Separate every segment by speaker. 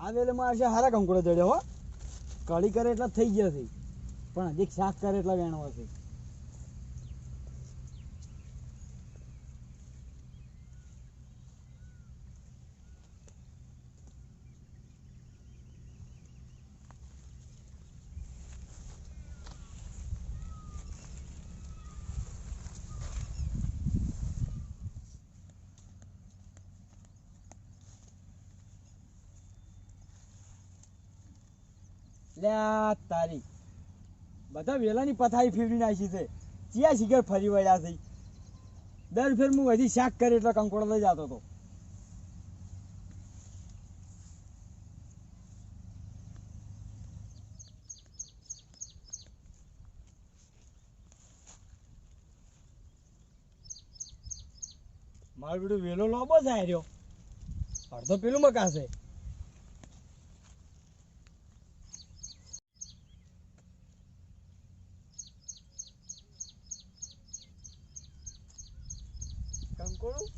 Speaker 1: આ વેલેમાં છે, હારા કંકોડો ચડ્યો હો. કઢી કરે એટલા થઈ ગયા છે. પણ હજી શાક કરે એટલા વેણવા છે. લ્યા તારી. બધા વેલાની પથારી ફેરવી નાખી છે. ચિયા શિખર ફરી વળ્યા છે. દર ફેર હું હજી શાક કરે એટલે કંકોડો લઈ જતો હતો. મારું બેટું વેલો લોબો થાય રહ્યો. અડધો પેલું મકાશે કંકોડું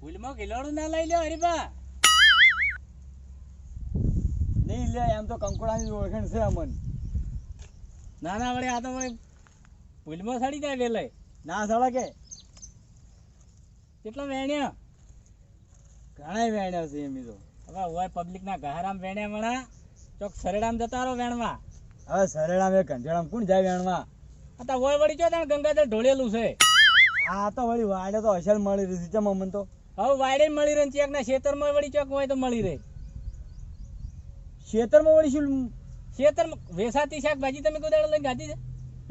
Speaker 2: ભૂલમાં ખિલોડું ના લઈ લ્યો હરીબા
Speaker 1: નહીં લે એમ તો કંકોડાની ઓળખાણ છે અમન.
Speaker 2: ના ના વળી આ તો વળી ભૂલમાં સડી જાય વેલે
Speaker 1: ના સળકે
Speaker 2: કેટલો વેણ્યો?
Speaker 1: ઘણા વેણ્યા છે એમ તો.
Speaker 2: હવે હોય પબ્લિક ના ગહારામ વેણ્યા વણા. ચોક સરેડામ જતા રહો વેણવા.
Speaker 1: હવે સરેડામ એ કંજડામ કોણ જાય વેણવા?
Speaker 2: આ તો હોય વળી તાણ ગંગાજળ ઢોળેલું છે.
Speaker 1: આ તો વળી વાડે તો અસલ મળી રહી છે. મમન તો?
Speaker 2: હવે વાડે મળી રહે ચેક ના ખેતરમાં વળી ચોક હોય તો મળી રહે.
Speaker 1: ખેતરમાં વળી શું?
Speaker 2: ખેતર વેસાતી શાકભાજી તમે કોઈ દાડો લઈને ગાધી છે?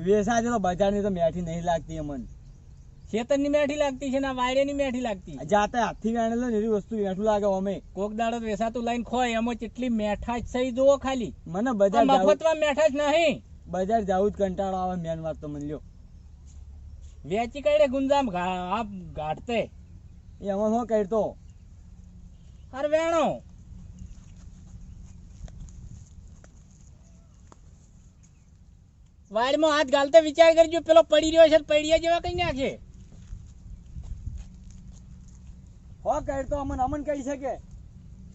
Speaker 1: વેસાતી તો તો બજારની તો મેઠી નહીં લાગતી અમન.
Speaker 2: ખેતરની મેઠી લાગતી છે ના વાયડેની મેઠી લાગતી.
Speaker 1: જાતે હાથથી વેણેલો એવી વસ્તુ મેઠું લાગે અમે.
Speaker 2: કોક દાડો વેસાતું લઈને ખોય એમાં કેટલી મેઠાશ થઈ જુઓ ખાલી.
Speaker 1: મને બજાર
Speaker 2: મફતમાં મેઠાશ નહીં.
Speaker 1: બજાર જાવું જ કંટાળો આવે મેન વાત તો મને લ્યો.
Speaker 2: વેચી કઈ ગુંજામ આપ ગાઢતે
Speaker 1: એમાં શું કરતો?
Speaker 2: અરે વેણો. વાડમાં હાથ ગાલતે વિચાર કરજો પેલો પડી રહ્યો છે પડ્યા જેવા કઈ નાખે
Speaker 1: હો કરતો અમન અમન કહી શકે.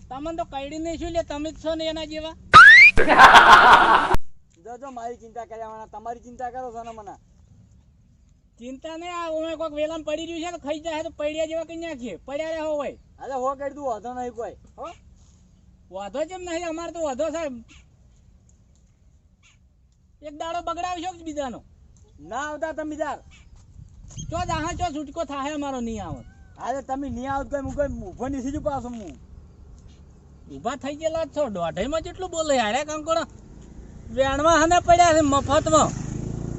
Speaker 2: તમને તો કઈડી નહીં શું લે તમે જ છો ને એના જેવા?
Speaker 1: જો જો મારી ચિંતા કર્યા તમારી ચિંતા કરો છો ને મને.
Speaker 2: ચિંતા નહીં આ ઓમે કોઈક વેલામ પડી રહ્યું છે તો ખાઈ જાય તો પડ્યા જેવા કઈ નાખીએ. પડ્યા રહે હોય.
Speaker 1: અરે હો કરી દઉં વાંધો નહીં કોઈ.
Speaker 2: હો? વાંધો જેમ નહીં અમારે તો વાંધો સાહેબ એક દાડો બગડાવશો જ બીજાનો?
Speaker 1: ના આવતા તમે તાર
Speaker 2: ચો જાહા ચો છૂટકો થાય અમારો નહીં આવત
Speaker 1: આજે તમે નહીં આવત કોઈ હું કોઈ ઊભો નહીં સીધું પાછો હું.
Speaker 2: ઊભા થઈ ગયેલા છો. દોઢાઈમાં જેટલું બોલે યાર કંકોડા વેણવા હને પડ્યા છે મફતમાં.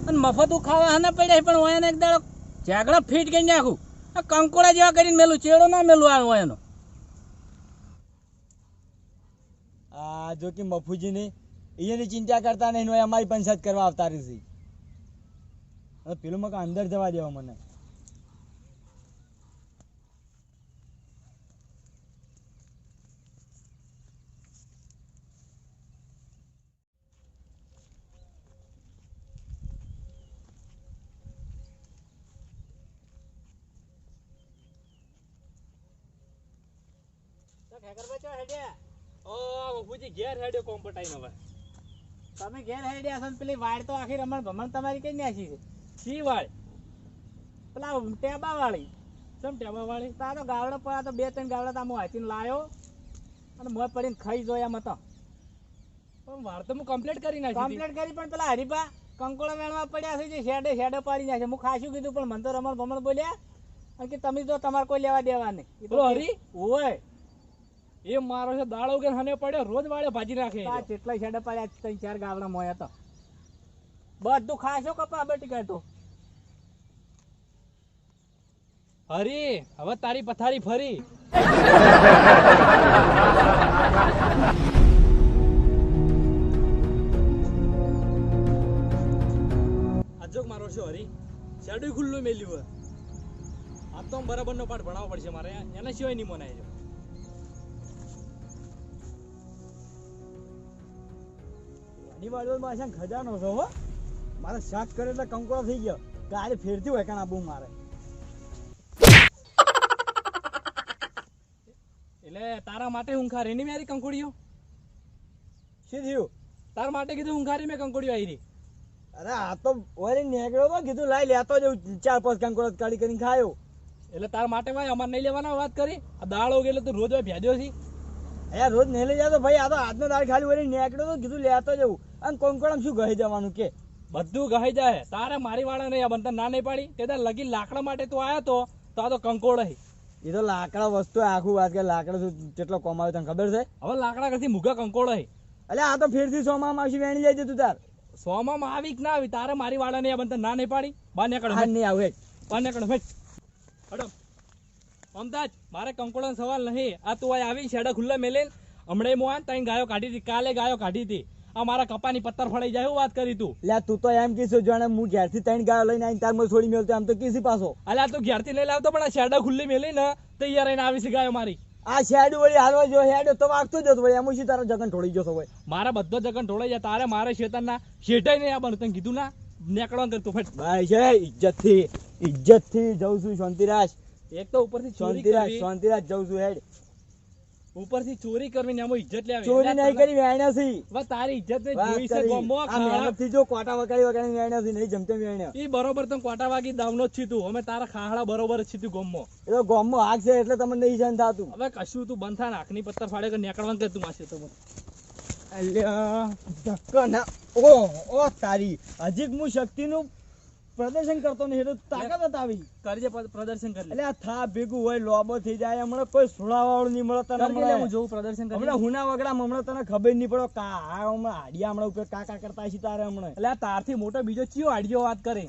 Speaker 2: અને મફત ખાવા હને પડ્યા છે પણ હોય એક દાડો ઝાગડા ફીટ કરી નાખું. આ કંકોડા જેવા કરીને મેલું ચેડો ના મેલું આ એનો.
Speaker 1: આ જો કે મફુજીને એની ચિંતા કરતા નહીં હોય અમારી પંચાયત કરવા આવતા રહી હવે પેલું મકા અંદર જવા દેવા મને.
Speaker 2: તમે ઘેર હેડ્યા છો પેલી વાડ તો આખી રમણ ભમણ તમારી કઈ નાખી છે? સી વાળ પેલા ટેબા વાળી ચમ ટેબા વાળી તારો ગાવડો પડ્યા તો બે ત્રણ ગાવડા તામો હાથીને લાયો અને મોં પડીને ખાઈ જોયા મતો.
Speaker 3: પણ વાળ તો હું કમ્પ્લીટ કરી નાખી.
Speaker 2: કમ્પ્લીટ કરી પણ પેલા હરીપા કંકોળો વેણવા પડ્યા છે જે શેડે શેડે પાડી નાખે. હું ખાશું કીધું પણ મને તો રમણ ભમણ બોલ્યા. અને કે તમે જો તમારે કોઈ લેવા દેવા નહીં. તો
Speaker 3: હરી?
Speaker 2: ઓય.
Speaker 3: એ મારો છે દાડો કે હને પડ્યો રોજ વાળે ભાજી નાખે
Speaker 2: આ. કેટલા શેડે પાડ્યા ત્રણ ચાર ગાવડા મોયા તો બધું ખાશો કપા બેટી કરતો
Speaker 3: હરી હવે તારી પથારી ફરી. અજોક મારો છે હરી. શેડું ખુલ્લું મેલ્યું આ તો બરાબર નો પાઠ ભણાવવો પડશે મારે. એના સિવાય નહીં મનાય
Speaker 1: ગાડી વાળો પાછા ખજાનો છો હો. મારે શાક કરે એટલે કંકોળો થઈ ગયો. કાલે ફેરતી હોય કાણ આબુ મારે.
Speaker 3: એટલે તારા માટે હુંખારી ની મેરી કંકોડીઓ?
Speaker 1: શું થયું?
Speaker 3: તાર માટે કીધું હુંખારી મેં કંકોડીઓ આવી રહી
Speaker 1: અરે આ તો ઓરી નેગડો તો કીધું લાઈ લેતો જઉં ચાર પાંચ કંકોડો કાઢી કરીને ખાયો.
Speaker 3: એટલે તાર માટે ભાઈ અમારે નહીં લેવાના વાત કરી. આ દાળ ઓગે એટલે તું રોજ ભેજો છે
Speaker 1: અરે રોજ નહીં લઈ જતો ભાઈ આ તો આજનો દાળ ખાલી વળી નીકળ્યો તો કીધું લેતો જવું. અને કોંકોડમ શું ગહી જવાનું કે?
Speaker 3: બધું ગહી જાય. તારે મારી વાળા નહીં આ બનતા ના નહીં પાડી. તે તાર લગી લાકડા માટે તું આવ્યો તો તો આ તો કંકોડ હી.
Speaker 1: એ તો લાકડા વસ્તુ આખું વાત કે લાકડા શું કેટલો કમાવે તને ખબર છે?
Speaker 3: હવે લાકડા કરતી મુગા કંકોડ હે.
Speaker 1: એટલે આ તો ફેરથી સોમાં આવશે વેણી જાય તું તાર.
Speaker 3: સોમાં આવી કે ના આવી તારે મારી વાળા નહીં આ બનતા ના નહીં પાડી. બા કડ
Speaker 1: હા નહીં આવે
Speaker 3: બા કડ ભાઈ હડો. અમદાજ મારે કંકોડો સવાલ નહીં. આ તું આવી શેડા ખુલ્લા મેલે હમણાં મોન તઈ ગાયો કાઢી હતી કાલે ગાયો કાઢી હતી. આ મારા કપાની પત્તર ફળાઈ જાય એવું વાત કરી તું.
Speaker 1: લે તું તો એમ કીધું જાણે હું ઘેરથી ત્રણ ગાયો લઈને આવીને તારમાં છોડી મેળતો આમ તો કીસી પાછો.
Speaker 3: અલ્યા તું ઘેરથી લઈ લાવતો પણ આ શેડા ખુલ્લી મેલી ને તૈયાર રહીને આવી છે ગાયો મારી.
Speaker 1: આ શેડ વળી હાલવા જો હેડ તો વાગતો જ હતો એમ શું તારા જગન ઢોળી જતો હોય
Speaker 3: મારા બધો જગન ઢોળાઈ જાય તારે મારે શેતાનના શેઠાઈ નહીં આ તને કીધું ના નીકળવા કરતું ફટ.
Speaker 1: ભાઈ છે ઇજ્જતથી ઇજ્જતથી જઉં છું શાંતિરાજ.
Speaker 3: એક તો ઉપરથી ચોરી કરવી.
Speaker 1: શાંતિરાજ જઉં છું હેડ.
Speaker 3: ઉપરથી ચોરી કરવી ને એમાં ઇજ્જત લેવી.
Speaker 1: ચોરી નહીં કરી વેણ્યા છે
Speaker 3: હવે તારી ઇજ્જત ને જોઈ છે. ગોમો ખાડા.
Speaker 1: મહેનતથી જો કોટા વગાડી વગાડી વેણ્યા છે નહીં જમતે વેણ્યા
Speaker 3: ઈ બરોબર તમ કોટા વાગી દાવનો છી તું. અમે તારા ખાહડા બરોબર છી તું ગોમો
Speaker 1: એ તો ગોમમાં આગ છે એટલે તમને નહીં જાણ થાતું.
Speaker 3: હવે કશું તું બંધ થા નાખની પત્તર ફાડે કે નીકળવાનું કે તું માસે તો
Speaker 1: અલ્યા ધક્કા ના. ઓ ઓ તારી. હજી હું શક્તિનું પ્રદર્શન કરતો નહીં એટલે તાકાત જ
Speaker 3: કરજે પ્રદર્શન કરી
Speaker 1: એટલે આ થા ભેગું હોય લોબો થઈ જાય હમણાં કોઈ સુડાવાળું નહીં મળે તને
Speaker 3: લે, હું જોઉં પ્રદર્શન કરી
Speaker 1: હમણાં હુના વગડા હમણાં તને ખબર નહીં પડો કા આ હમણાં આડિયા હમણાં ઉપર કાકા કરતા છે તારે હમણાં.
Speaker 3: એટલે આ તારથી મોટો બીજો ચિયો આડિયો વાત કરે.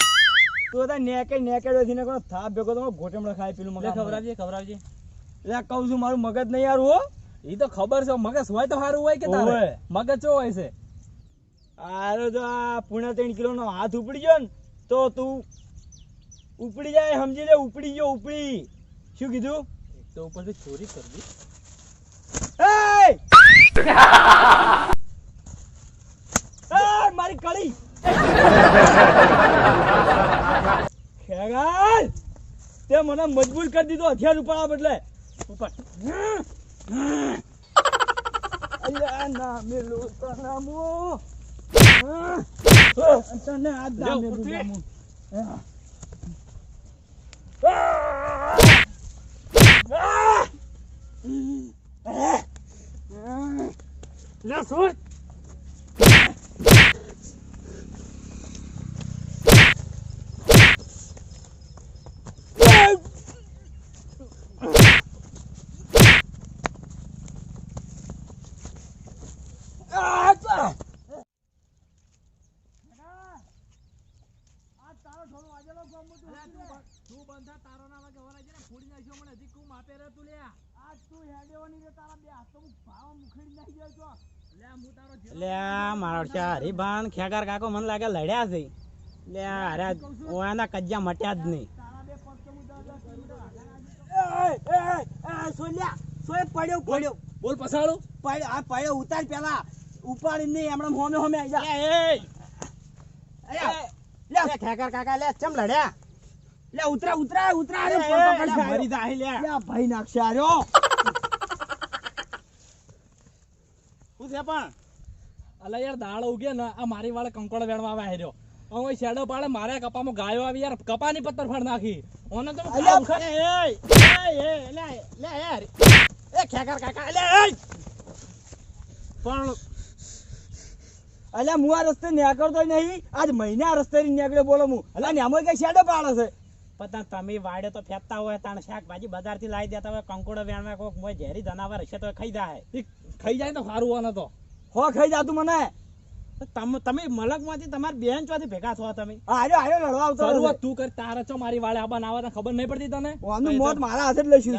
Speaker 1: તો બધા નેકે નેકે વેથી કોણ થા ભેગો તો ગોટે હમણાં ખાય પેલું મગજ
Speaker 3: ખવડાવજે ખવડાવજે.
Speaker 1: એટલે કહું છું મારું મગજ નહીં યાર હો.
Speaker 3: એ તો ખબર છે મગજ હોય તો સારું હોય કે તારે? મગજ ચો હોય છે?
Speaker 1: આરે તો આ પૂણે ત્રણ કિલો નો હાથ ઉપડી ગયો ને. તો તું ઉપડી જાય સમજી લે ઉપડી ગયો ઉપડી. શું કીધું?
Speaker 3: તો ઉપરથી ચોરી કરવી
Speaker 1: મારી કળી. ખેગાલ. તે મને મજબૂર કરી દીધો હથિયાર ઉપર આ બદલે.
Speaker 3: ઉપર.
Speaker 1: અલ્યા ના મેલો તને મો. તને આ
Speaker 3: લે,
Speaker 1: દા
Speaker 3: ઉપરથી.
Speaker 1: મેલું હા.
Speaker 3: લે છોડ તું બંધા તારો ના વાગે હોરા જરા ફોડી નાખ્યો મને હજી કુમ આપે રે તું લે.
Speaker 1: આજ તું હેડેવાની રે તારા બે હાથ તો હું ભાવ મુખડી નાખી જાય છો.
Speaker 3: લે હું તારો જે-
Speaker 2: લે મારો છે હરીભાન ખેગાર કાકો મને લાગે લડ્યા છે. લે અરે ઓના કજ્જા મટ્યા જ નહીં.
Speaker 1: સોલ્યા, સોય પડ્યો પડ્યો?
Speaker 3: બોલ પસાડું
Speaker 1: પડ્યો આ પડ્યો ઉતાર પેલા. ઉપાડી નહીં એમણે હોમે હોમે આવી જા.
Speaker 2: લે
Speaker 1: લે
Speaker 2: કાકા લે ચમ લડ્યા?
Speaker 1: લે ઉતરા ઉતરા ઉતરા અરે, પકડ,
Speaker 2: એ,
Speaker 1: પકડ,
Speaker 2: લે,
Speaker 1: પકડ.
Speaker 2: મરી જાય લે.
Speaker 1: લે, ભાઈ નાખશે આર્યો
Speaker 2: શું છે પણ?
Speaker 3: અલા યાર દાળ ઉગે ને આ મારી વાળે કંકોડ વેણવા આવે હેર્યો હવે શેડો પાડે મારે કપામાં ગાયો આવી યાર કપાની પત્તર ફાડ નાખી. ઓને તો
Speaker 2: એ, એ, એ, એ, લે, લે, યાર. એ ખેકર કાકા લે પણ
Speaker 1: અલ્યા હું આ રસ્તે નીકળતો નહીં. આજ મહિના રસ્તે નીકળ્યો બોલો હું. અલ્યા ને આમાં કઈ શેડો પાડે છે?
Speaker 2: પતા તમે વાડે તો ફેંકતા હોય તાણ શાકભાજી બજારથી લાવી દેતા હોય કંકોડો વેણવા કોક મોય ઝેરી જનાવર હશે તો ખાઈ જાય.
Speaker 3: ખાઈ જાય તો સારું હોય તો.
Speaker 1: હો ખાઈ જાતું મને.
Speaker 2: તમે તમે મલકમાંથી તમારી બેન ચોથી ભેગા છો તમે.
Speaker 1: આર્યો આર્યો લડવા આવતો
Speaker 3: શરૂઆત તું કર તારે ચો મારી વાળે આબા ના આવે ખબર નહીં પડતી તને?
Speaker 1: આનું મોત મારા હાથે જ લઈશું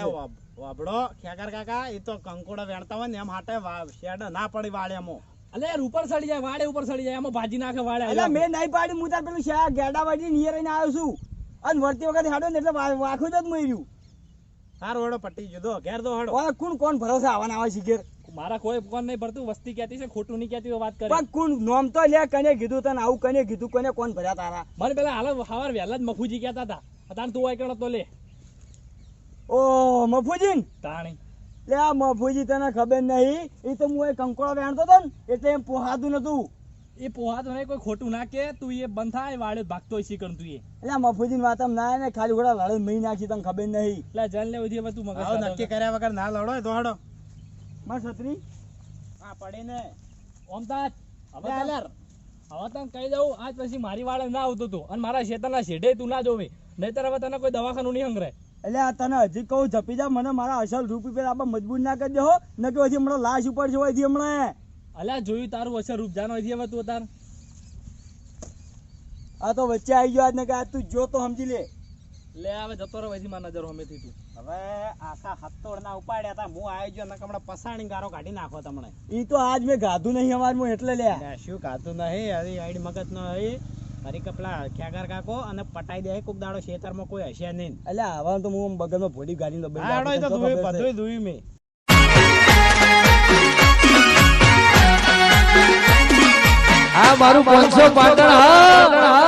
Speaker 2: વાબડો ખેકર કાકા એ તો કંકોડો વેણતા હોય ને એમ હાટે શેડ ના પડી વાળે એમાં.
Speaker 3: અલે યાર ઉપર સડી જાય વાડે ઉપર સડી જાય એમાં ભાજી નાખે વાડે
Speaker 1: અલે મેં નહીં પાડી હું તાર પેલું શા ગેડા વાડી નિયર રહીને આવ્યો છું. અને વળતી વખત હાડો ને એટલે વાખું જ જ મર્યું.
Speaker 2: સારો હડો પટ્ટી જુદો ઘેર તો હડો.
Speaker 1: ઓય કોણ કોણ ભરોસે આવવાના આવે શીખેર?
Speaker 3: મારા કોઈ કોણ નહીં ભરતું વસ્તી કહેતી છે ખોટું નહીં કહેતી વાત કરે.
Speaker 1: પણ કોણ નોમ તો લે કને કીધું તને આવું કને કીધું કને કોણ ભર્યા તારા?
Speaker 3: મને પેલા હાલ હવાર વહેલા જ મફુજી કહેતા હતા. તાર તું આઈ તો લે.
Speaker 1: ઓ મફુજીન?
Speaker 3: તાણી.
Speaker 1: લે આ મફુજી તને ખબર નહીં? એ તો હું એ કંકોળો વેણતો હતો ને એટલે એમ પોહાતું નતું.
Speaker 3: એ પોહાતું નહીં કોઈ ખોટું ના કે તું એ બંધ થાય વાળે ભાગતો હોય શીખણ તું એ.
Speaker 1: એટલે આ મફુજી વાત ના ને ખાલી ઘોડા લડે મહી નાખી તને ખબર નહીં.
Speaker 3: એટલે જલ ને બધી તું મગજ
Speaker 4: નક્કી કર્યા વગર ના લડો તો હડો
Speaker 1: માર છત્રી.
Speaker 4: હા પડે ને.
Speaker 3: ઓમદાદ હવે
Speaker 4: લે,
Speaker 3: હવે તને કહી દઉં આજ પછી મારી વાળે ના આવતું તું. અને મારા શેતરના શેઢે તું ના જોવે. નહીતર હવે તને કોઈ દવાખાનું નહીં હંગરે.
Speaker 1: એટલે આ તને હજી કહું જપી જા મને મારા અસલ રૂપિયા પેલા આપણે મજબૂર ના કરી દેહો ન કે હજી હમણાં લાશ ઉપર છે હજી હમણાં.
Speaker 3: અલ્યા જોયું તારું અસલ રૂપ જાનો હજી હવે તું તાર?
Speaker 1: આ તો વચ્ચે આવી ગયો આજ ને કે આ તું જો તો સમજી લે.
Speaker 3: લે હવે જતો રહો હજી મારા નજર હમેથી તું.
Speaker 4: હવે આખા હત્તોડ ના ઉપાડ્યા હતા હું આવી ગયો નકર હમણાં પસાણી ગારો કાઢી નાખો તમને.
Speaker 1: ઈ તો આજ મેં ગાધું નહીં અમારું એટલે
Speaker 4: લે, શું ગાધું નહીં અરે આઈડ મગજ નો હરી હરી કપલા ખ્યાગર કાકો અને પટાઈ દે કોક દાડો ખેતરમાં કોઈ હશે નહીં.
Speaker 1: એટલે આવા તો હું બગલમાં ભોડી ગાડી
Speaker 4: હડો, એ તો ધોઈ- બધુંય ધોઈ મે.
Speaker 5: આ મારું પાંચસો પાટણ હા.